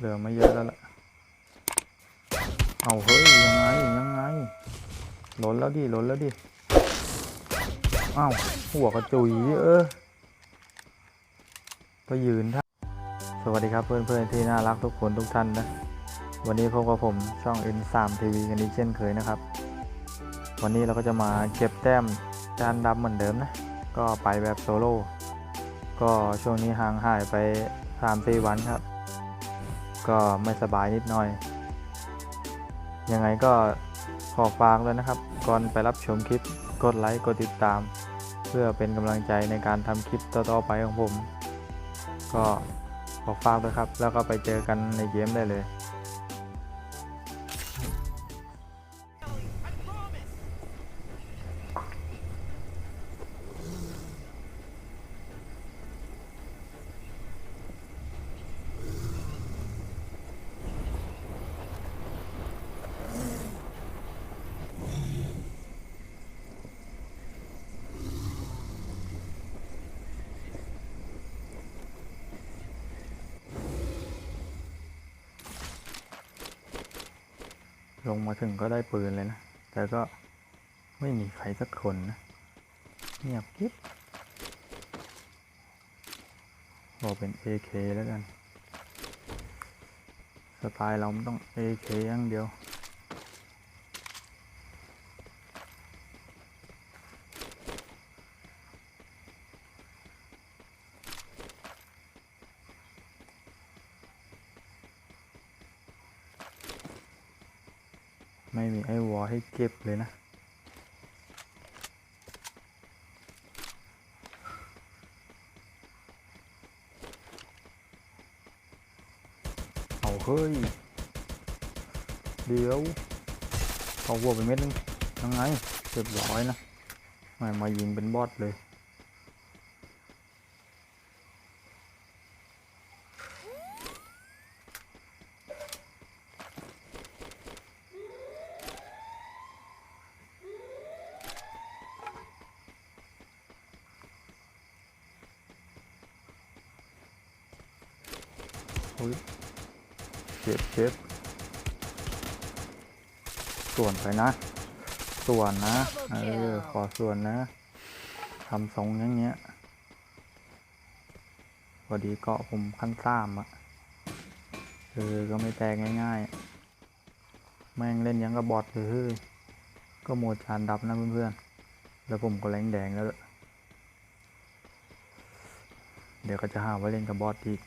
เหลือไม่เยอะแล้วล่ะ เอาเฮ้ยยังไงยังไงหล่นแล้วดิหล่นแล้วดิ อ้าวหัวกระจุยเออก็ยืนท่าสวัสดีครับเพื่อนๆที่น่ารักทุกคนทุกท่านนะ วันนี้พบกับผมช่อง N3 TV กันอีกเช่นเคยนะครับ วันนี้เราก็จะมาเก็บแต้มจานดำเหมือนเดิมนะ ก็ไปแบบโซโล่ ก็ช่วงนี้ห่างหายไป3-4วันครับ ก็ไม่สบายนิดหน่อย ยังไงก็ขอฝากเลยนะครับ ก่อนไปรับชมคลิปกดไลค์กดติดตาม เพื่อเป็นกำลังใจในการทำคลิปต่อๆไปของผม ก็ขอฝากด้วยครับ แล้วก็ไปเจอกันในเกมได้เลย ลงมาถึงก็ได้ปืนเลยนะ แต่ก็ไม่มีใครสักคนนะ เงียบกิ๊บบอกเป็น AK แล้วกัน สไตล์เรามันต้อง AK อย่างเดียว ไม่มีไอ้วอให้เก็บเลยนะ เอาเฮ้ย เดี๋ยวเอาวัวไปเม็ดนึงยังไงเรียบร้อยนะไม่มายิงเป็นบอสเลย อุ้ยเจ็บเจ็บส่วนไปนะ ส่วนนะ เออ ขอส่วนนะทำทรงอย่างเงี้ยพอดีเกาะผมขั้นสามอะเออ ก็ไม่แตกง่ายๆ แม่งเล่นยังกับบอทเลยเฮ้ยก็โหมดจานดับนะเพื่อนๆ แล้วผมก็แรงแดงแล้ว เดี๋ยวก็จะหาว่าเล่นกับบอทอีก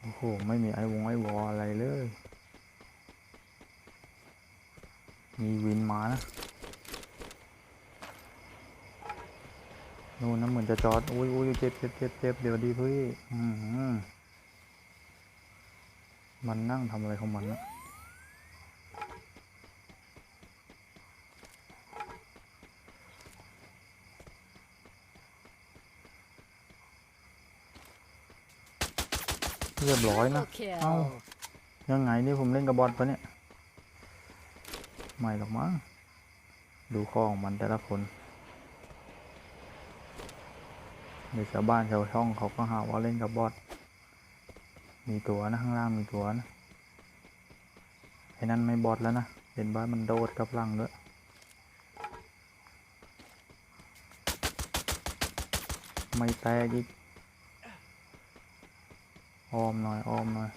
โอ้โหไม่มีไอวงไอวออะไรเลย มีวินมานะนู่นนะเหมือนจะจอด อุ้ยอุ้ยเจ็บเจ็บเจ็บเจ็บเดี๋ยวดีพี่อือหือมันนั่งทำอะไรของมันนะ เรียบร้อยนะ Double เอ้า kill. ยังไงนี่ผมเล่นกับบอทปะเนี่ย ไม่หรอกมั้ง ดูข้อของมันแต่ละคนเดี๋ยวชาวบ้านชาวช่องเขาก็หาว่าเล่นกับบอทมีตัวนะข้างล่างมีตัวนะไอ้นั่นไม่บอทแล้วนะเห็นบ้านมันโดดกับหลังด้วยไม่แตกอีก อ้อมหน่อยอ้อมหน่อย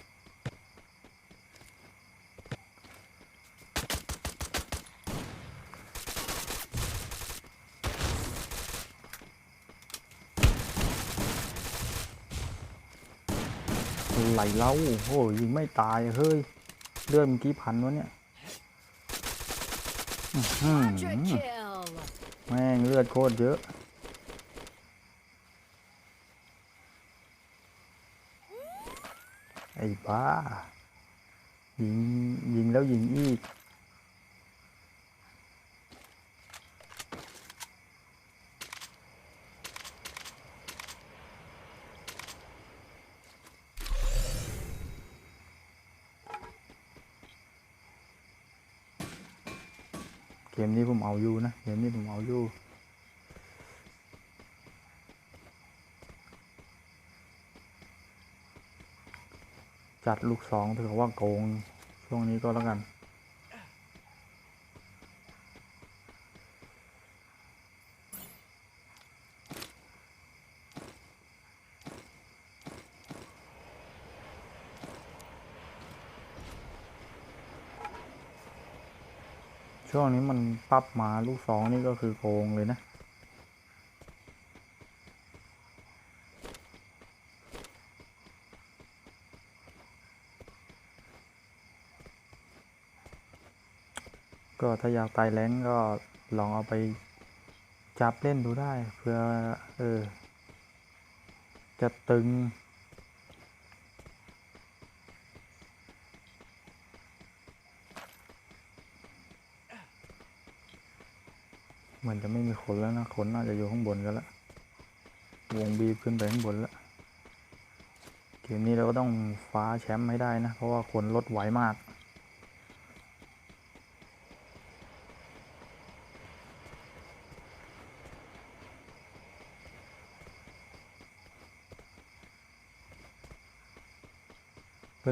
ไหลเล่าโอ้ยยิงไม่ตายเฮ้ยเลือดมันกี่พันวะเนี่ยอื้อหือ Quadra kill. แม่งเลือดโคตรเยอะ อ้บ้า ยิง ยิงแล้วยิงอีก เกมนี้ผมเอาอยู่นะ เกมนี้ผมเอาอยู่ จัดลูกสองถือว่าโกง ช่วงนี้ก็แล้วกันช่วงนี้มันปรับมาลูกสองนี่ก็คือโกงเลยนะ ก็ถ้าอยากไต่แรงก็ลองเอาไปจับเล่นดูได้เพื่อเออ จะตึง เหมือนจะไม่มีคนแล้วนะคนน่าจะอยู่ข้างบนกันล้ววงบีบขึ้นไปข้างบนล้วเกมนี้เราก็ต้องฟ้าแชมป์ให้ได้นะ เพราะว่าคนลดไหวมาก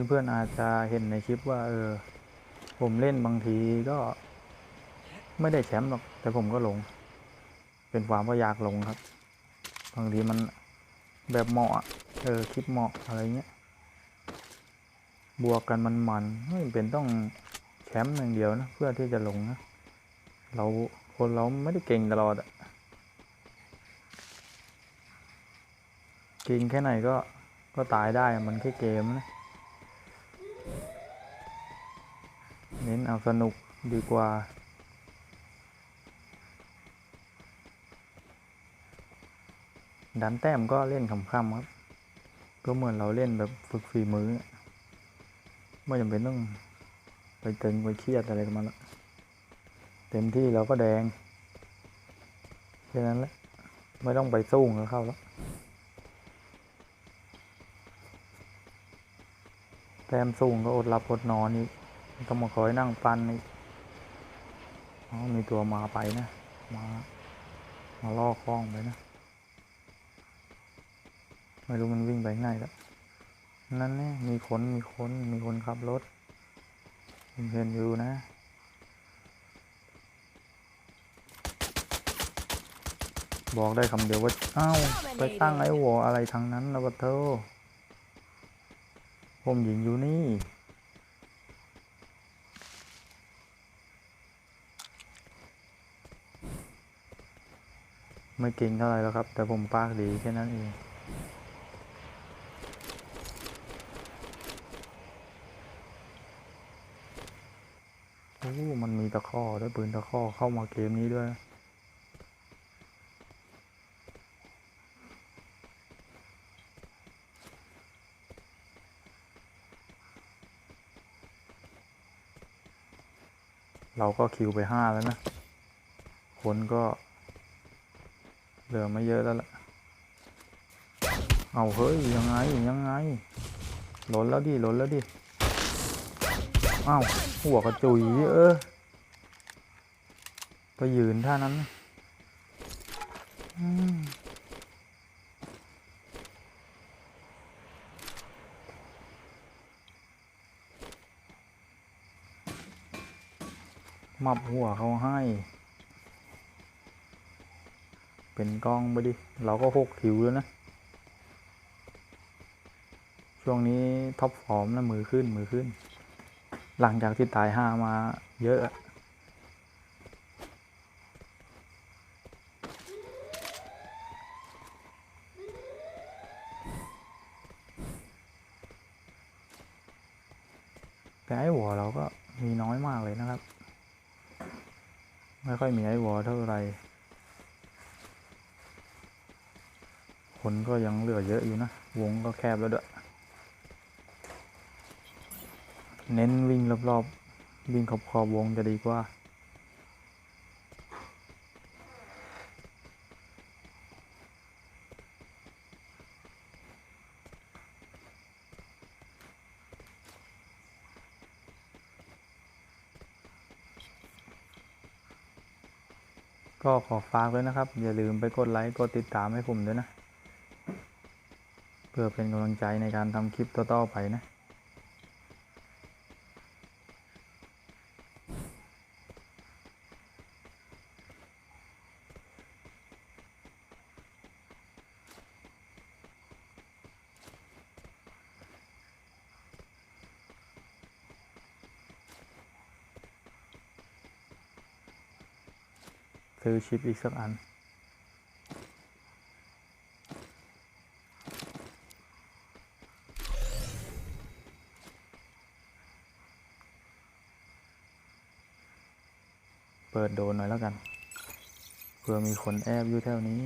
เพื่อนๆอาจจะเห็นในคลิปว่า เออ ผมเล่นบางทีก็ไม่ได้แชมป์หรอก แต่ผมก็ลง เป็นความว่าอยากลงครับ บางทีมันแบบเหมาะ เออคลิปเหมาะอะไรเงี้ย บวกกันมันมันไม่เป็นต้องแชมป์อย่างเดียวนะ เพื่อที่จะลงนะ เราคนเราไม่ได้เก่งตลอดอะเก่งแค่ไหนก็ก็ตายได้มันแค่เกมนะ เน้นเอาสนุกดีกว่า ดันแต้มก็เล่นขำๆครับ ก็เหมือนเราเล่นแบบฝึกฝีมือ ไม่จำเป็นต้องไปตึงไปเครียดอะไรกับมันละเต็มที่เราก็แดงแค่นั้นแหละ ไม่ต้องไปสู้กับเขาแล้วแต้มสูงก็อดหลับอดนอนอีก ต้องมาคอยนั่งปันอีกมีตัวมาไปนะ มา มาล่อคล้องไปนะ ไม่รู้มันวิ่งไปไหนแล้ว นั่นแน่มีคน มีคน มีคนขับรถเห็นอยู่นะบอกได้คำเดียวว่า อ้าว ไปตั้งไอ้วออะไรทางนั้นนะบัตเทอผมยิงอยู่นี่ ไม่เก่งเท่าไหร่แล้วครับ แต่ผมปากดีแค่นั้นเองโอ้มันมีตะข้อด้วยปืนตะข้อเข้ามาเกมนี้ด้วยเราก็คิวไปห้าแล้วนะ คนก็ เหลือไม่เยอะแล้วล่ะ เอาเฮ้ยยังไงยังไงหล่นแล้วดิหล่นแล้วดิอ้าวหัวกระจุยเออไปยืนท่านั้นนะอืมมับหัวเขาให้ เป็นกล้องไปดิ เราก็หกคิวแล้วนะ ช่วงนี้ท็อปฟอร์มนะมือขึ้นมือขึ้น หลังจากที่ตายห้ามาเยอะอะแต่ไอ้หัวเราก็มีน้อยมากเลยนะครับ ไม่ค่อยมีไอ้หัวเท่าไหร่ คนก็ยังเหลือเยอะอยู่นะ วงก็แคบแล้วด้วยเน้นวิ่งรอบๆ วิ่งขอบขอบวงจะดีกว่า ก็ขอฝากด้วยนะครับ อย่าลืมไปกดไลค์ กดติดตามให้ผมด้วยนะ เพื่อเป็นกำลังใจในการทำคลิปต่อๆไปนะ ซื้อชิปอีกสักอัน เปิดโดนหน่อยแล้วกัน เผื่อมีคนแอบอยู่แถวนี้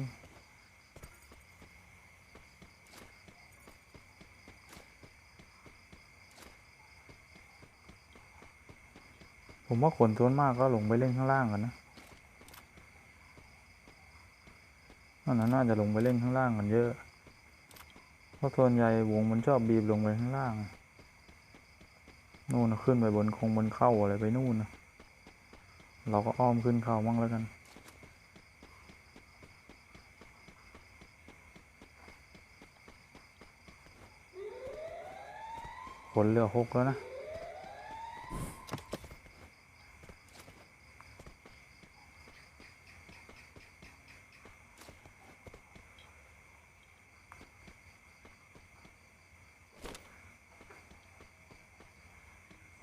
ผมว่าคนส่วนมากก็ลงไปเล่นข้างล่างกันนะนั่นน่าจะลงไปเล่นข้างล่างกันเยอะ เพราะส่วนใหญ่วงมันชอบบีบลงไปข้างล่าง นู่นขึ้นไปบนคงบนเข้าอะไรไปนู่นนะ เราก็อ้อมขึ้นเขามั่งแล้วกันคนเหลือหกแล้วนะ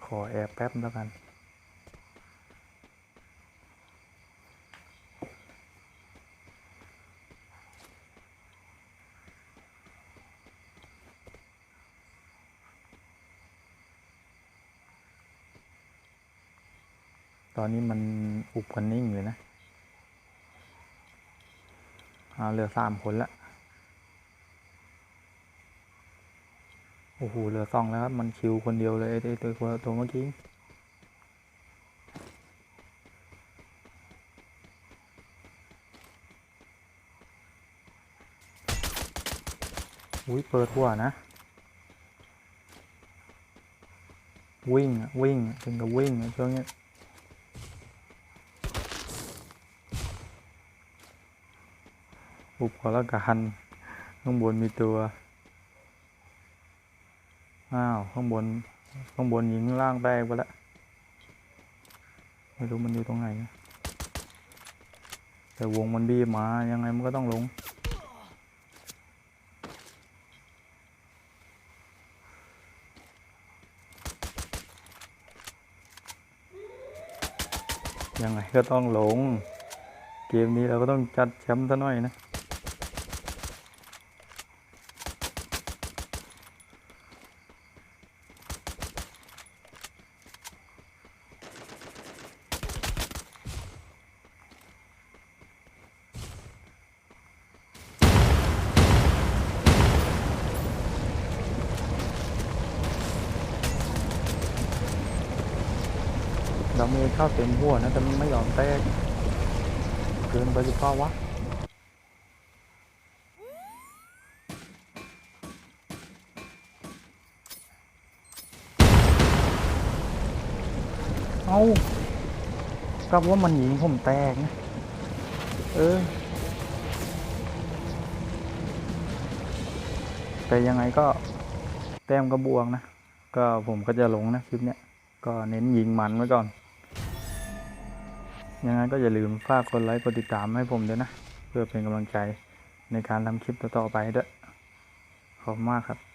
ขอแอบแป๊บแล้วกัน อนนี้มันอุบกันนิ่งเลยนะเอาเหลือสามคนละโอ้โหเหลือสองแล้วครับ มันคิวคนเดียวเลยไอ้ตัวตัวเมื่อกี้อุ้ยเปิดหัวนะ วิ่งอะวิ่งอะถึงกับวิ่งอะช่วงเนี้ยอุ บขอละกันข้างบนมีตัว อ้าว ข้างบน ข้างบนยิงล่างแตกไปแล้ว ไม่รู้มันอยู่ตรงไหน แต่วงมันบีบมา ยังไงมันก็ต้องลง ยังไงก็ต้องลง เกมนี้เราก็ต้องจัดแชมป์ซะหน่อยนะ เรามีเข้าเต็มหัวนะแต่มันไม่ยอมแตกเกินไปหรือเปล่าวะเอากับว่ามันยิงผมแตกนะ เออ แต่ยังไงก็แต้มก็บวกนะ ก็ผมก็จะลงนะคลิปเนี้ย ก็เน้นยิงมันไว้ก่อน ยังไงก็อย่าลืมฝากกดไลค์กดติดตามให้ผมด้วยนะ เพื่อเป็นกำลังใจในการทำคลิปต่อๆไปด้วยขอบคุณมากครับ